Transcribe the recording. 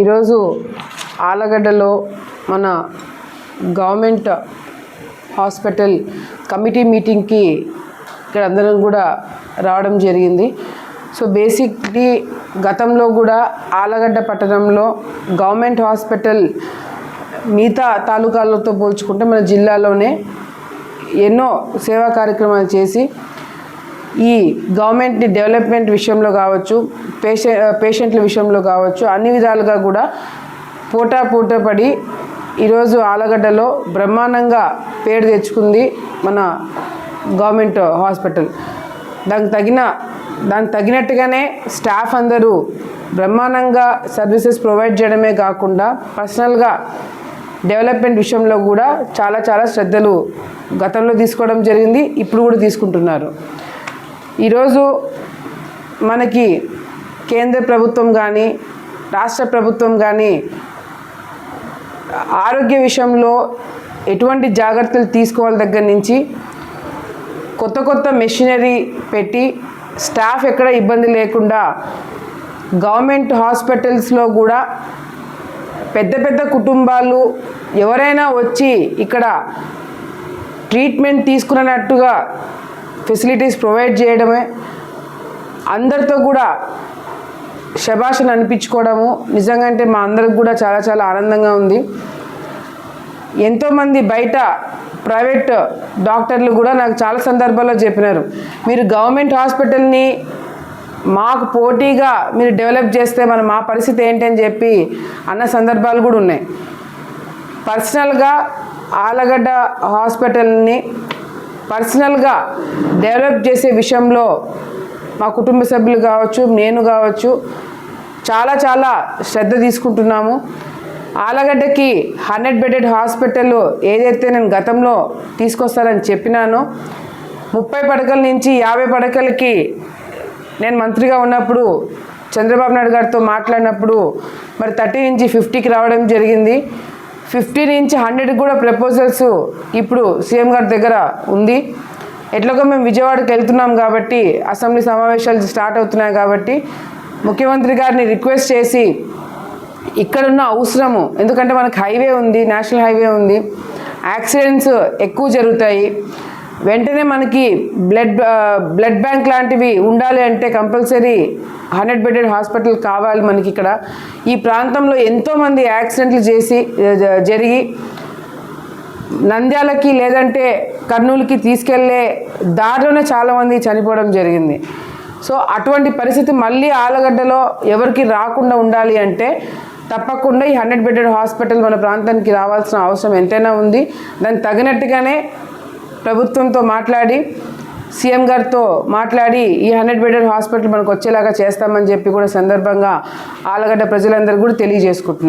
ఈరోజు ఆలగడ్డలో మన government hospital committee మీటింగ్కి ఇక్కడ అందరం కూడా రావడం జరిగింది. సో బేసిక్లీ గతంలో కూడా ఆలగడ్డ పట్టణంలో గవర్నమెంట్ హాస్పిటల్ మిగతా తాలూకాలతో పోల్చుకుంటే మన జిల్లాలోనే ఎన్నో సేవా కార్యక్రమాలు చేసి ఈ గవర్నమెంట్ని డెవలప్మెంట్ విషయంలో కావచ్చు పేషె పేషెంట్ల విషయంలో కావచ్చు అన్ని విధాలుగా కూడా పోటా పోటపడి ఈరోజు ఆలగడ్డలో బ్రహ్మాండంగా పేరు తెచ్చుకుంది మన గవర్నమెంట్ హాస్పిటల్. దానికి తగిన దానికి తగినట్టుగానే స్టాఫ్ అందరూ బ్రహ్మాండంగా సర్వీసెస్ ప్రొవైడ్ చేయడమే కాకుండా పర్సనల్గా డెవలప్మెంట్ విషయంలో కూడా చాలా చాలా శ్రద్ధలు గతంలో తీసుకోవడం జరిగింది ఇప్పుడు కూడా తీసుకుంటున్నారు. ఈరోజు మనకి కేంద్ర ప్రభుత్వం కానీ రాష్ట్ర ప్రభుత్వం కానీ ఆరోగ్య విషయంలో ఎటువంటి జాగ్రత్తలు తీసుకోవాలి దగ్గర నుంచి కొత్త కొత్త మెషినరీ పెట్టి స్టాఫ్ ఎక్కడ ఇబ్బంది లేకుండా గవర్నమెంట్ హాస్పిటల్స్లో కూడా పెద్ద పెద్ద కుటుంబాలు ఎవరైనా వచ్చి ఇక్కడ ట్రీట్మెంట్ తీసుకున్నట్టుగా ఫెసిలిటీస్ ప్రొవైడ్ చేయడమే. అందరితో కూడా శభాషను అనిపించుకోవడము. నిజంగా అంటే మా అందరికి కూడా చాలా చాలా ఆనందంగా ఉంది. ఎంతోమంది బయట ప్రైవేట్ డాక్టర్లు కూడా నాకు చాలా సందర్భాల్లో చెప్పినారు. మీరు గవర్నమెంట్ హాస్పిటల్ని మాకు పోటీగా మీరు డెవలప్ చేస్తే మన మా పరిస్థితి ఏంటని చెప్పి అన్న సందర్భాలు కూడా ఉన్నాయి. పర్సనల్గా ఆలగడ్డ హాస్పిటల్ని పర్సనల్గా డెవలప్ చేసే విషయంలో మా కుటుంబ సభ్యులు కావచ్చు నేను కావచ్చు చాలా చాలా శ్రద్ధ తీసుకుంటున్నాము. ఆలగడ్డకి హండ్రెడ్ బెడెడ్ హాస్పిటల్ ఏదైతే నేను గతంలో తీసుకొస్తానని చెప్పినానో ముప్పై పడకల నుంచి యాభై పడకలకి నేను మంత్రిగా ఉన్నప్పుడు చంద్రబాబు నాయుడు గారితో మాట్లాడినప్పుడు మరి థర్టీ నుంచి ఫిఫ్టీకి రావడం జరిగింది. ఫిఫ్టీ నుంచి హండ్రెడ్ కూడా ప్రపోజల్స్ ఇప్పుడు సీఎం గారి దగ్గర ఉంది. ఎట్లాగో మేము విజయవాడకి వెళ్తున్నాం కాబట్టి అసెంబ్లీ సమావేశాలు స్టార్ట్ అవుతున్నాయి కాబట్టి ముఖ్యమంత్రి గారిని రిక్వెస్ట్ చేసి ఇక్కడున్న అవసరము ఎందుకంటే మనకు హైవే ఉంది నేషనల్ హైవే ఉంది యాక్సిడెంట్స్ ఎక్కువ జరుగుతాయి. వెంటనే మనకి బ్లడ్ బ్లడ్ బ్యాంక్ లాంటివి ఉండాలి అంటే కంపల్సరీ హండ్రెడ్ బెడెడ్ హాస్పిటల్ కావాలి మనకి ఇక్కడ. ఈ ప్రాంతంలో ఎంతోమంది యాక్సిడెంట్లు చేసి జ- జరిగి నంద్యాలకి లేదంటే కర్నూలుకి తీసుకెళ్ళే దారిలోనే చాలామంది చనిపోవడం జరిగింది. సో అటువంటి పరిస్థితి మళ్ళీ ఆలగడ్డలో ఎవరికి రాకుండా ఉండాలి అంటే తప్పకుండా ఈ హండ్రెడ్ బెడెడ్ హాస్పిటల్ మన ప్రాంతానికి రావాల్సిన అవసరం ఎంతైనా ఉంది. దానికి తగినట్టుగానే ప్రభుత్వంతో మాట్లాడి సీఎం గారితో మాట్లాడి ఈ హండ్రెడ్ బెడెడ్ హాస్పిటల్ మనకు వచ్చేలాగా చేస్తామని చెప్పి కూడా సందర్భంగా ఆలగడ్డ ప్రజలందరూ కూడా తెలియజేసుకుంటున్నాం